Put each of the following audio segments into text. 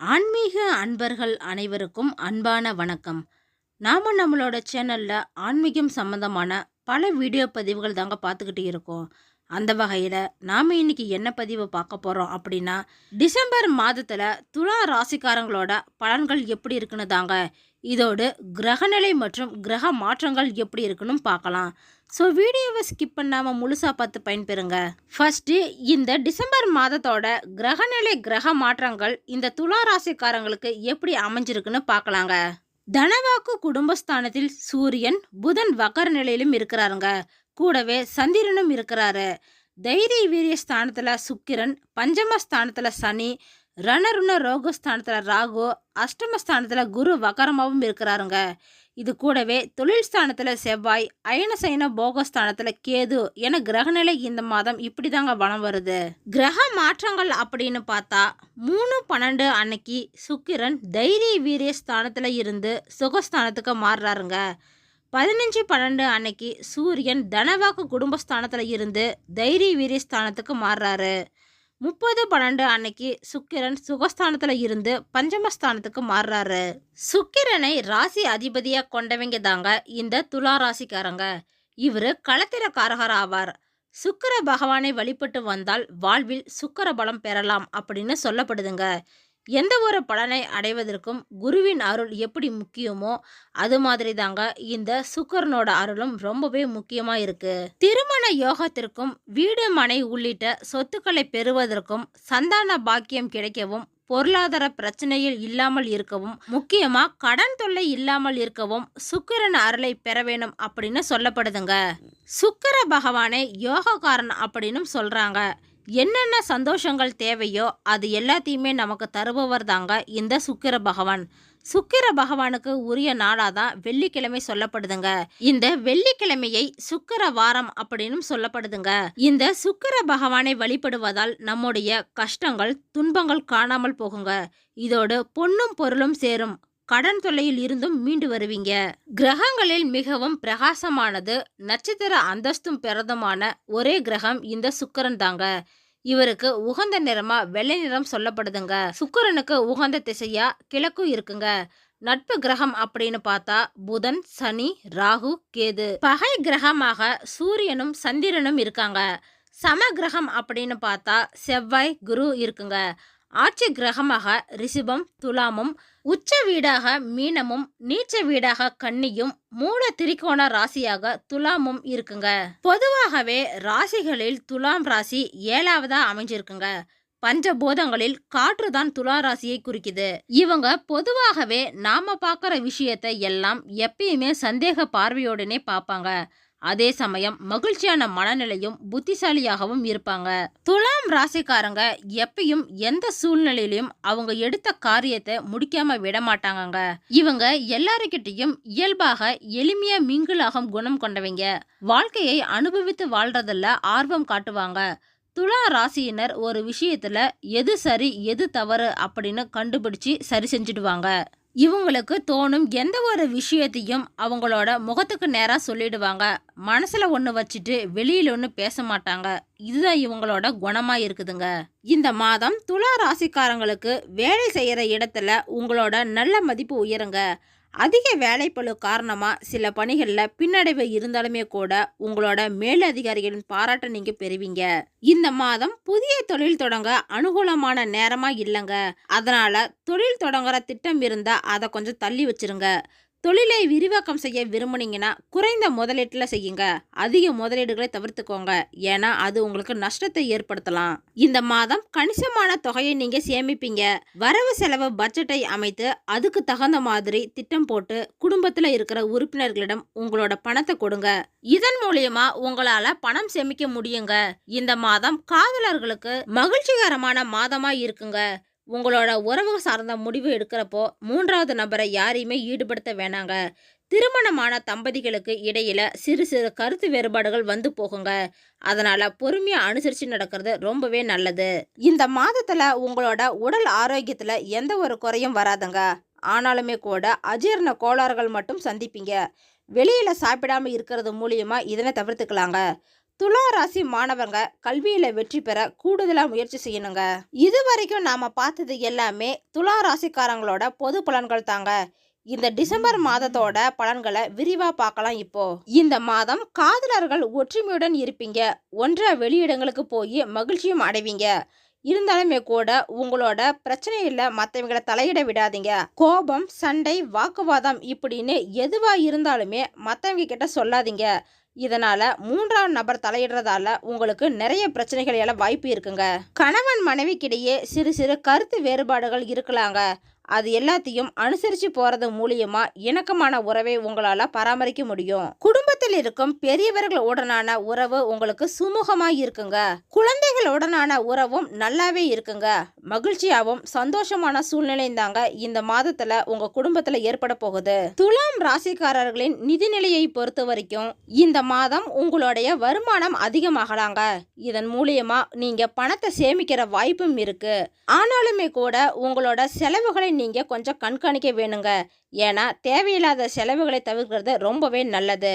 ஆன்மீக அன்பர்கள் அனைவருக்கும் அன்பான வணக்கம். நாம் நம்மளோட சேனலில் ஆன்மீகம் சம்மந்தமான பல வீடியோ பதிவுகள் தாங்க பார்த்துக்கிட்டு இருக்கோம். அந்த வகையில் நாம் இன்னைக்கு என்ன பதிவு பார்க்க போகிறோம் அப்படின்னா டிசம்பர் மாதத்தில் துலா ராசிக்காரங்களோட பலன்கள் எப்படி இருக்குன்னு தாங்க இதோடு கிரகநிலை மற்றும் கிரக மாற்றங்கள் எப்படி இருக்குன்னு பார்க்கலாம். ஸோ வீடியோவை ஸ்கிப் பண்ணாமல் முழுசாக பார்த்து பயன்பெறுங்க. ஃபஸ்ட்டு இந்த டிசம்பர் மாதத்தோட கிரகநிலை கிரக மாற்றங்கள் இந்த துலா ராசிக்காரங்களுக்கு எப்படி அமைஞ்சிருக்குன்னு பார்க்கலாங்க. தனவாக்கு குடும்பஸ்தானத்தில் சூரியன் புதன் வக்கர நிலையிலும் இருக்கிறாருங்க. கூடவே சந்திரனும் இருக்கிறாரு. தைரிய வீரிய ஸ்தானத்தில் சுக்கிரன் பஞ்சம ஸ்தானத்தில் சனி ரணருண ரோகஸ்தானத்துல ராகு அஷ்டமஸ்தானத்தில் குரு வகரமாகவும் இருக்கிறாருங்க. இது கூடவே தொழில் ஸ்தானத்தில் செவ்வாய் அயன போகஸ்தானத்தில் கேது என கிரகநிலை இந்த மாதம் இப்படிதாங்க வளம் வருது. கிரக மாற்றங்கள் அப்படின்னு பார்த்தா மூணு பன்னெண்டு அன்னைக்கு சுக்கிரன் தைரிய வீரிய ஸ்தானத்தில் இருந்து சுகஸ்தானத்துக்கு மாறுறாருங்க. பதினஞ்சு பன்னெண்டு அன்னைக்கு சூரியன் தனவாக்கு குடும்பஸ்தானத்தில் இருந்து தைரிய வீரிய ஸ்தானத்துக்கு மாறுறாரு. முப்பது பன்னெண்டு அன்னைக்கு சுக்கிரன் சுகஸ்தானத்தில் இருந்து பஞ்சமஸ்தானத்துக்கு மாறுறாரு. சுக்கிரனை ராசி அதிபதியாக கொண்டவங்க தாங்க இந்த துலா ராசிக்காரங்க. இவரு களத்திரக்காரகர் ஆவார். சுக்கிர பகவானை வழிபட்டு வந்தால் வாழ்வில் சுக்கிர பலம் பெறலாம் அப்படின்னு சொல்லப்படுதுங்க. எந்த ஒரு பலனை அடைவதற்கும் குருவின் அருள் எப்படி முக்கியமோ அது மாதிரி தாங்க இந்த சுக்கரனோட அருளும் ரொம்பவே முக்கியமாக இருக்குது திருமண யோகத்திற்கும் வீடு மனை உள்ளிட்ட சொத்துக்களை பெறுவதற்கும் சந்தான பாக்கியம் கிடைக்கவும் பொருளாதார பிரச்சனையில் இல்லாமல் இருக்கவும் முக்கியமா கடன் தொல்லை இல்லாமல் இருக்கவும் சுக்கிரன் அருளை பெற வேணும் அப்படின்னு சொல்லப்படுதுங்க. சுக்கர பகவானை யோகக்காரன் அப்படின்னு சொல்றாங்க. என்னென்ன சந்தோஷங்கள் தேவையோ அது எல்லாத்தையுமே நமக்கு தருபவர் தாங்க இந்த சுக்கிர பகவான். சுக்கிர பகவானுக்கு உரிய நாடாக தான் வெள்ளிக்கிழமை சொல்லப்படுதுங்க. இந்த வெள்ளிக்கிழமையை சுக்கிர வாரம் அப்படின்னு சொல்லப்படுதுங்க. இந்த சுக்கிர பகவானை வழிபடுவதால் நம்முடைய கஷ்டங்கள் துன்பங்கள் காணாமல் போகுங்க. இதோடு பொன்னும் பொருளும் சேரும். கடன் தொல்லையில் இருந்தும் மீண்டு வருவீங்க. கிரகங்களில் மிகவும் பிரகாசமானது நட்சத்திர அந்தஸ்தும் பிரதமான ஒரே கிரகம் இந்த சுக்கரன் தாங்க. இவருக்கு உகந்த நிறமா வெள்ளை நிறம் சொல்லப்படுதுங்க. சுக்கரனுக்கு உகந்த திசையா கிழக்கு இருக்குங்க. நட்பு கிரகம் அப்படின்னு பார்த்தா புதன் சனி ராகு கேது. பகை கிரகமாக சூரியனும் சந்திரனும் இருக்காங்க. சம கிரகம் அப்படின்னு பார்த்தா செவ்வாய் குரு இருக்குங்க. ஆட்சி கிரகமாக ரிஷபம் துலாமும் உச்ச வீடாக மீனமும் நீச்ச வீடாக கன்னியும் மூல திரிகோண ராசியாக துலாமும் இருக்குங்க. பொதுவாகவே ராசிகளில் துலாம் ராசி ஏழாவதா அமைஞ்சிருக்குங்க. பஞ்சபூதங்களில் காற்று தான் துலா ராசியை குறிக்குது. இவங்க பொதுவாகவே நாம பார்க்குற விஷயத்தை எல்லாம் எப்பயுமே சந்தேக பார்வையோடனே பார்ப்பாங்க. அதே சமயம் மகிழ்ச்சியான மனநிலையும் புத்திசாலியாகவும் இருப்பாங்க. துலாம் ராசிக்காரங்க எப்பயும் எந்த சூழ்நிலையிலும் அவங்க எடுத்த காரியத்தை முடிக்காம விட மாட்டாங்கங்க இவங்க எல்லாருக்கிட்டையும் இயல்பாக எளிமையா மிங்கிளாகும் குணம் கொண்டவங்க. வாழ்க்கையை அனுபவித்து வாழ்றதுல ஆர்வம் காட்டுவாங்க. துலா ராசியினர் ஒரு விஷயத்துல எது சரி எது தவறு அப்படின்னு கண்டுபிடிச்சு சரி செஞ்சுடுவாங்க. இவங்களுக்கு தோணும் எந்த ஒரு விஷயத்தையும் அவங்களோட முகத்துக்கு நேராக சொல்லிடுவாங்க. மனசில் ஒன்று வச்சுட்டு வெளியில் ஒன்று பேச மாட்டாங்க. இதுதான் இவங்களோட குணமாக இருக்குதுங்க. இந்த மாதம் துலா ராசிக்காரங்களுக்கு வேலை செய்கிற இடத்துல உங்களோட நல்ல மதிப்பு உயருங்க. அதிக வேலைப்பளு காரணமாக சில பணிகளில் பின்னடைவு இருந்தாலுமே கூட உங்களோட மேலதிகாரிகளின் பாராட்டை நீங்கள் பெறுவீங்க. இந்த மாதம் புதிய தொழில் தொடங்க அனுகூலமான நேரமாக இல்லைங்க. அதனால் தொழில் தொடங்குற திட்டம் இருந்தால் அதை கொஞ்சம் தள்ளி வச்சிருங்க. தொழிலை விரிவாக்கம் செய்ய விரும்புனீங்கன்னா குறைந்த முதலீட்டில் செய்யுங்க. அதிக முதலீடுகளை தவிர்த்துக்கோங்க. ஏன்னா அது உங்களுக்கு நஷ்டத்தை ஏற்படுத்தலாம். இந்த மாதம் கணிசமான தொகையை நீங்க சேமிப்பீங்க. வரவு செலவு பட்ஜெட்டை அமைத்து அதுக்கு தகுந்த மாதிரி திட்டம் போட்டு குடும்பத்தில் இருக்கிற உறுப்பினர்களிடம் உங்களோட பணத்தை கொடுங்க. இதன் மூலியமா உங்களால பணம் சேமிக்க முடியுங்க. இந்த மாதம் காதலர்களுக்கு மகிழ்ச்சிகரமான மாதமா இருக்குங்க. உங்களோட உறவு சார்ந்த முடிவு எடுக்கிறப்போ மூன்றாவது நபரை யாரையுமே ஈடுபடுத்த வேணாங்க. திருமணமான தம்பதிகளுக்கு இடையில சிறு சிறு கருத்து வேறுபாடுகள் வந்து போகுங்க. அதனால பொறுமையாக அனுசரித்து நடக்கிறது ரொம்பவே நல்லது. இந்த மாதத்தில் உங்களோட உடல் ஆரோக்கியத்தில் எந்த ஒரு குறையும் வராதுங்க. ஆனாலுமே கூட அஜீரண கோளாறுகள் மட்டும் சந்திப்பீங்க. வெளியில் சாப்பிடாம இருக்கிறது மூலியமாக இதனை தவிர்த்துக்கலாங்க. துலா ராசி மாணவங்க கல்வியில வெற்றி பெற கூடுதலா முயற்சி செய்யணுங்க. இது வரைக்கும் நாம பார்த்தது எல்லாமே துலா ராசிக்காரங்களோட பொது பலன்கள் தாங்க. இந்த டிசம்பர் மாதத்தோட பலன்களை விரிவா பார்க்கலாம் இப்போ. இந்த மாதம் காதலர்கள் ஒற்றுமையுடன் இருப்பீங்க. ஒன்றா வெளியிடங்களுக்கு போய் மகிழ்ச்சியும் அடைவீங்க. இருந்தாலுமே கூட உங்களோட பிரச்சனையில் மற்றவங்களை தலையிட விடாதீங்க. கோபம் சண்டை வாக்குவாதம் இப்படின்னு எதுவா இருந்தாலுமே மற்றவங்க கிட்ட சொல்லாதீங்க. இதனால மூன்றாம் நபர் தலையிடுறதால உங்களுக்கு நிறைய பிரச்சனைகள் எல்லாம் வாய்ப்பு இருக்குங்க. கணவன் மனைவிக்கிடையே சிறு சிறு கருத்து வேறுபாடுகள் இருக்கலாங்க. அது எல்லாத்தையும் அனுசரிச்சு போறது மூலியமா இணக்கமான உறவை உங்களால பராமரிக்க முடியும். குடும்பத்தில் இருக்கும் பெரியவர்களுடனான உறவு உங்களுக்கு சுமூகமா இருக்குங்க. குழந்தைகளுடனான உறவும் நல்லாவே இருக்குங்க. மகிழ்ச்சியாவும் சந்தோஷமான சூழ்நிலை தாங்க இந்த மாதத்துல உங்க குடும்பத்துல ஏற்பட போகுது. துலாம் ராசிக்காரர்களின் நிதிநிலையை பொறுத்த வரைக்கும் இந்த மாதம் உங்களுடைய வருமானம் அதிகமாகலாங்க. இதன் மூலியமா நீங்க பணத்தை சேமிக்கிற வாய்ப்பும் இருக்கு. ஆனாலுமே கூட உங்களோட செலவுகளை நீங்க கொஞ்சம் கண்காணிக்க வேணுங்க. ஏன்னா தேவையில்லாத செலவுகளை தவிர்க்கிறது ரொம்பவே நல்லது.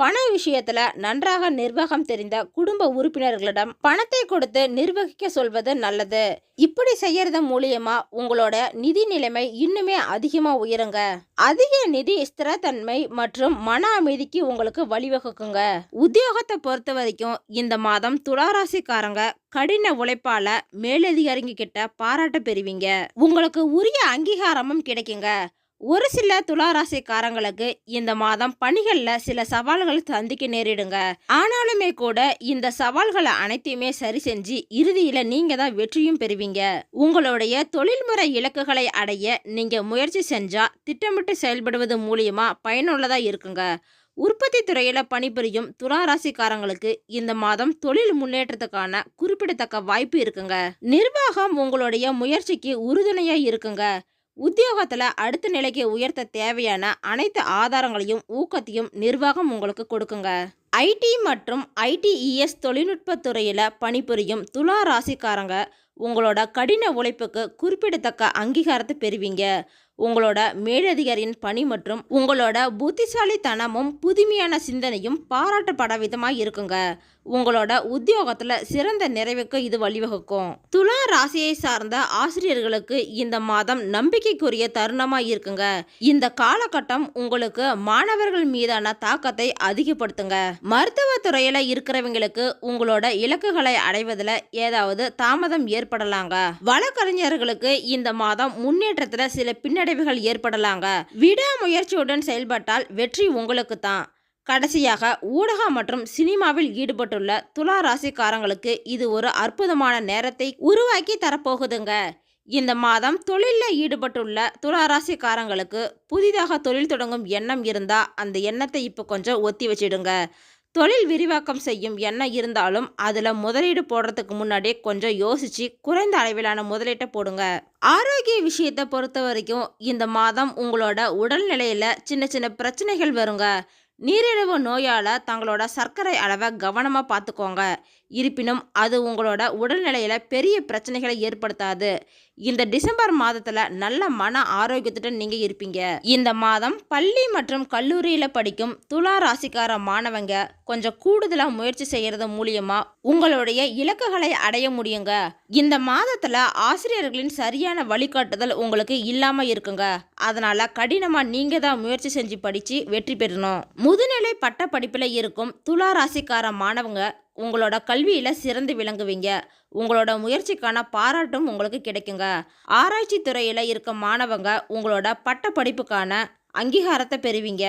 பண விஷயத்துல நன்றாக நிர்வாகம் தெரிந்த குடும்ப உறுப்பினர்களிடம் பணத்தை கொடுத்து நிர்வகிக்க சொல்வது நல்லது. இப்படி செய்யறது மூலியமா உங்களோட நிதி நிலைமை இன்னுமே அதிகமா உயருங்க. அதிக நிதி ஸ்திரத்தன்மை மற்றும் மன அமைதிக்கு உங்களுக்கு வழிவகுக்குங்க. உத்தியோகத்தை பொறுத்த வரைக்கும் இந்த மாதம் துளாராசிக்காரங்க கடின உழைப்பால மேலதிகாரிங்க கிட்ட பாராட்ட பெறுவீங்க. உங்களுக்கு உரிய அங்கீகாரமும் கிடைக்குங்க. ஒரு சில துளாராசிக்காரங்களுக்கு இந்த மாதம் பணிகளில் சில சவால்கள் சந்திக்க நேரிடுங்க. ஆனாலுமே கூட இந்த சவால்களை அனைத்தையுமே சரி செஞ்சு இறுதியில நீங்க தான் வெற்றியும் பெறுவீங்க. உங்களுடைய தொழில்முறை இலக்குகளை அடைய நீங்க முயற்சி செஞ்சா திட்டமிட்டு செயல்படுவது மூலியமா பயனுள்ளதா இருக்குங்க. உற்பத்தி துறையில பணிபுரியும் துளாராசிக்காரங்களுக்கு இந்த மாதம் தொழில் முன்னேற்றத்துக்கான குறிப்பிடத்தக்க வாய்ப்பு இருக்குங்க. நிர்வாகம் உங்களுடைய முயற்சிக்கு உறுதுணையா இருக்குங்க. உத்தியோகத்தில் அடுத்த நிலைக்கு உயர்த்த தேவையான அனைத்து ஆதாரங்களையும் ஊக்கத்தையும் நிர்வாகம் உங்களுக்கு கொடுக்குங்க. ஐடி மற்றும் ஐடிஇஎஸ் தொழில்நுட்ப துறையில் பணிபுரியும் துலா ராசிக்காரங்க உங்களோட கடின உழைப்புக்கு குறிப்பிடத்தக்க அங்கீகாரத்தை பெறுவீங்க. உங்களோட மேலதிகாரியின் பணி மற்றும் உங்களோட புத்திசாலித்தனமும் புதுமையான சிந்தனையும் பாராட்டப்பட விதமாக இருக்குங்க. உங்களோட உத்தியோகத்தில் சிறந்த நிறைவுக்கு இது வழிவகுக்கும். துலா ராசியை சார்ந்த ஆசிரியர்களுக்கு இந்த மாதம் நம்பிக்கைக்குரிய தருணமாக இருக்குங்க. இந்த காலகட்டம் உங்களுக்கு மாணவர்கள் மீதான தாக்கத்தை அதிகப்படுத்துங்க. மருத்துவ துறையில் இருக்கிறவங்களுக்கு உங்களோட இலக்குகளை அடைவதில் ஏதாவது தாமதம் ஏற்படலாங்க. வழக்கறிஞர்களுக்கு இந்த மாதம் முன்னேற்றத்தில் சில பின்னடைவுகள் ஏற்படலாங்க. விடாமுயற்சியுடன் செயல்பட்டால் வெற்றி உங்களுக்கு தான் கடைசியாக ஊடகம் மற்றும் சினிமாவில் ஈடுபட்டுள்ள துலா ராசிக்காரங்களுக்கு இது ஒரு அற்புதமான நேரத்தை உருவாக்கி தரப்போகுதுங்க. இந்த மாதம் தொழிலில் ஈடுபட்டுள்ள துலா ராசிக்காரங்களுக்கு புதிதாக தொழில் தொடங்கும் எண்ணம் இருந்தால் அந்த எண்ணத்தை இப்போ கொஞ்சம் ஒத்தி வச்சிடுங்க. தொழில் விரிவாக்கம் செய்யும் எண்ணம் இருந்தாலும் அதில் முதலீடு போடுறதுக்கு முன்னாடியே கொஞ்சம் யோசிச்சு குறைந்த அளவிலான முதலீட்டை போடுங்க. ஆரோக்கிய விஷயத்தை பொறுத்த வரைக்கும் இந்த மாதம் உங்களோட உடல்நிலையில் சின்ன சின்ன பிரச்சனைகள் வருங்க. நீரிழிவு நோயால் தங்களோட சர்க்கரை அளவை கவனமாக பார்த்துக்கோங்க. இருப்பினும் அது உங்களோட உடல்நிலையில் பெரிய பிரச்சனைகளை ஏற்படுத்தாது. இந்த டிசம்பர் மாதத்தில் நல்ல மன ஆரோக்கியத்துடன் நீங்கள் இருப்பீங்க. இந்த மாதம் பள்ளி மற்றும் கல்லூரியில் படிக்கும் துலா ராசிக்கார மாணவங்க கொஞ்சம் கூடுதலாக முயற்சி செய்கிறது மூலியமா உங்களுடைய இலக்குகளை அடைய முடியுங்க. இந்த மாதத்தில் ஆசிரியர்களின் சரியான வழிகாட்டுதல் உங்களுக்கு இல்லாமல் இருக்குங்க. அதனால கடினமாக நீங்கள் தான் முயற்சி செஞ்சு படித்து வெற்றி பெறணும். முதுநிலை பட்ட படிப்பில் இருக்கும் துலா ராசிக்கார மாணவங்க உங்களோட கல்வியில் சிறந்து விளங்குவீங்க. உங்களோட முயற்சிக்கான பாராட்டும் உங்களுக்கு கிடைக்குங்க. ஆராய்ச்சி துறையில் இருக்க மாணவங்க உங்களோட பட்ட படிப்புக்கான அங்கீகாரத்தை பெறுவீங்க.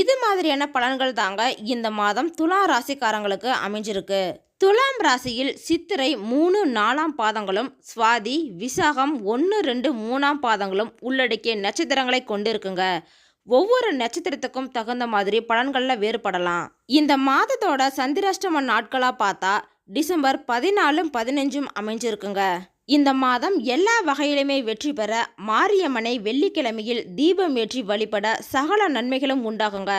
இது மாதிரியான பலன்கள் தாங்க இந்த மாதம் துலா ராசிக்காரங்களுக்கு அமைஞ்சிருக்கு. துலாம் ராசியில் சித்திரை மூணு நாலாம் பாதங்களும் சுவாதி விசாகம் ஒன்று ரெண்டு மூணாம் பாதங்களும் உள்ளடக்கிய நட்சத்திரங்களை கொண்டிருக்குங்க. ஒவ்வொரு நட்சத்திரத்துக்கும் தகுந்த மாதிரி பலன்களில் வேறுபடலாம். இந்த மாதத்தோட சந்திராஷ்டம நாட்களாக பார்த்தா டிசம்பர் பதினாலும் பதினஞ்சும் அமைஞ்சிருக்குங்க. இந்த மாதம் எல்லா வகையிலுமே வெற்றி பெற மாரியம்மனை வெள்ளிக்கிழமையில் தீபம் ஏற்றி வழிபட சகல நன்மைகளும் உண்டாகுங்க.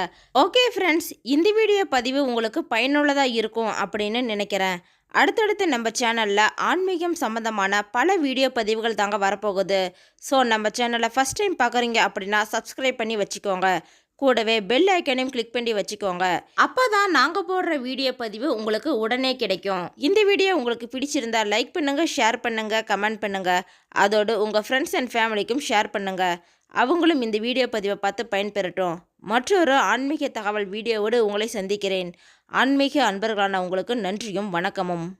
ஓகே ஃப்ரெண்ட்ஸ் இந்த வீடியோ பதிவு உங்களுக்கு பயனுள்ளதாக இருக்கும் அப்படின்னு நினைக்கிறேன். அடுத்தடுத்து நம்ம சேனலில் ஆன்மீகம் சம்மந்தமான பல வீடியோ பதிவுகள் தாங்க வரப்போகுது. ஸோ நம்ம சேனலை ஃபஸ்ட் டைம் பார்க்குறீங்க அப்படின்னா சப்ஸ்கிரைப் பண்ணி வச்சுக்கோங்க. கூடவே பெல் ஐக்கனையும் கிளிக் பண்ணி வச்சுக்கோங்க. அப்போ தான் நாங்கள் போடுற வீடியோ பதிவு உங்களுக்கு உடனே கிடைக்கும். இந்த வீடியோ உங்களுக்கு பிடிச்சிருந்தா லைக் பண்ணுங்கள் ஷேர் பண்ணுங்கள் கமெண்ட் பண்ணுங்கள் அதோடு உங்கள் ஃப்ரெண்ட்ஸ் அண்ட் ஃபேமிலிக்கும் ஷேர் பண்ணுங்கள் அவங்களும் இந்த வீடியோ பதிவை பார்த்து பயன்பெறட்டும். மற்றொரு ஆன்மீக தகவல் வீடியோவோடு உங்களை சந்திக்கிறேன். ஆன்மீக அன்பர்களான உங்களுக்கு நன்றியும் வணக்கமும்.